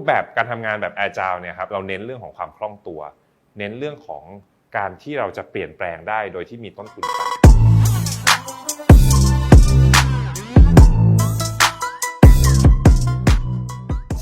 ปแบบการทำงานแบบ Agile เนี่ยครับเราเน้นเรื่องของความคล่องตัว เน้นเรื่องของการที่เราจะเปลี่ยนแปลงได้โดยที่มีต้นทุนต่ำ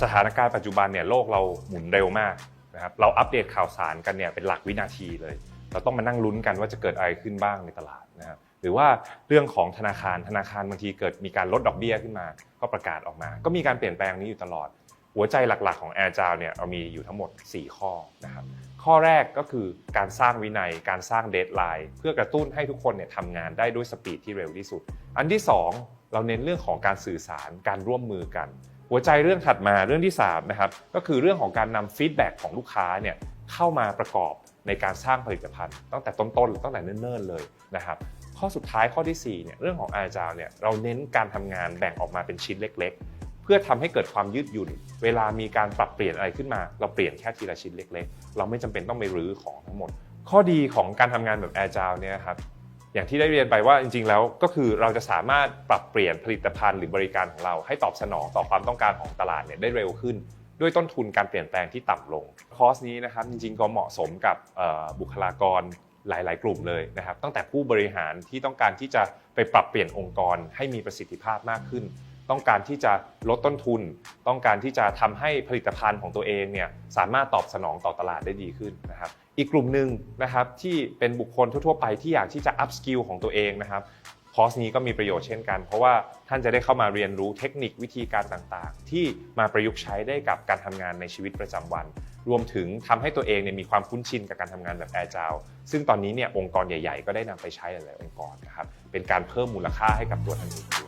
สถานการณ์ปัจจุบันเนี่ยโลกเราหมุนเร็วมากนะครับเราอัปเดตข่าวสารกันเนี่ยเป็นหลักวินาทีเลย เราต้องมานั่งลุ้นกันว่าจะเกิดอะไรขึ้นบ้างในตลาดนะครับหรือว่าเรื่องของธนาคารธนาคารบางทีเกิดมีการลดดอกเบี้ยขึ้นมา ก็ประกาศออกมา ก็มีการเปลี่ยนแปลงนี้อยู่ตลอด หัวใจหลักๆของ Agile เนี่ยเรามีอยู่ทั้งหมด 4 ข้อนะครับข้อแรกก็คือการสร้างวินัยการสร้างเดทไลน์เพื่อกระตุ้นให้ทุกคนเนี่ยทำงานได้ด้วยสปีดที่เร็วที่สุด อันที่ 2 เราเน้นเรื่องของการสื่อสารการร่วมมือกัน หัวใจเรื่องถัดมาเรื่องที่3นะครับก็คือเรื่องของการนำฟีดแบ็กของลูกค้าเนี่ยเข้ามาประกอบในการสร้างผลิตภัณฑ์ ตั้งแต่ต้นๆตั้งแต่เนิ่นๆเลยนะครับข้อสุดท้ายข้อที่4เนี่ยเรื่องของ Agile เนี่ยเราเน้นการทำงานแบ่งออกมาเป็นชิ้นเล็กๆ พื่อทำให้เกิดความยืดหยุ่น เวลามีการปรับเปลี่ยนอะไรขึ้นมา เราเปลี่ยนแค่ทีละชิ้นเล็ก ๆ เราไม่จำเป็นต้องไปรื้อของทั้งหมด ข้อดีของการทำงานแบบ Agile เนี่ยครับอย่างที่ได้เรียนไปว่าจริง ๆ แล้วก็คือเราจะสามารถปรับเปลี่ยนผลิตภัณฑ์หรือบริการของเรา ให้ตอบสนองต่อความต้องการของตลาดเนี่ยได้เร็วขึ้น ด้วยต้นทุนการเปลี่ยนแปลงที่ต่ำลง คอร์สนี้นะครับจริง ๆ ก็เหมาะสมกับบุคลากรหลาย ๆ กลุ่มเลยนะครับตั้งแต่ผู้บริหารที่ต้องการที่จะไปปรับเปลี่ยนองค์กรให้มีประสิทธิภาพมากขึ้น ต้องการที่จะลดต้นทุน ต้องการที่จะทำให้ผลิตภัณฑ์ของตัวเองเนี่ยสามารถตอบสนองต่อตลาดได้ดีขึ้นนะครับอีกกลุ่มหนึ่งนะครับที่เป็นบุคคลทั่วๆไปที่อยากที่จะ up skill ของตัวเองนะครับคอร์สนี้ก็มีประโยชน์เช่นกัน เพราะว่าท่านจะได้เข้ามาเรียนรู้เทคนิควิธีการต่างๆ ที่มาประยุกต์ใช้ได้กับการทำงานในชีวิตประจำวัน รวมถึงทำให้ตัวเองเนี่ยมีความคุ้นชินกับการทำงานแบบ Agile ซึ่งตอนนี้เนี่ยองค์กรใหญ่ ๆ ก็ได้นำไปใช้หลายๆองค์กรนะครับเป็นการเพิ่มมูลค่าให้กับตัวท่านเองด้วย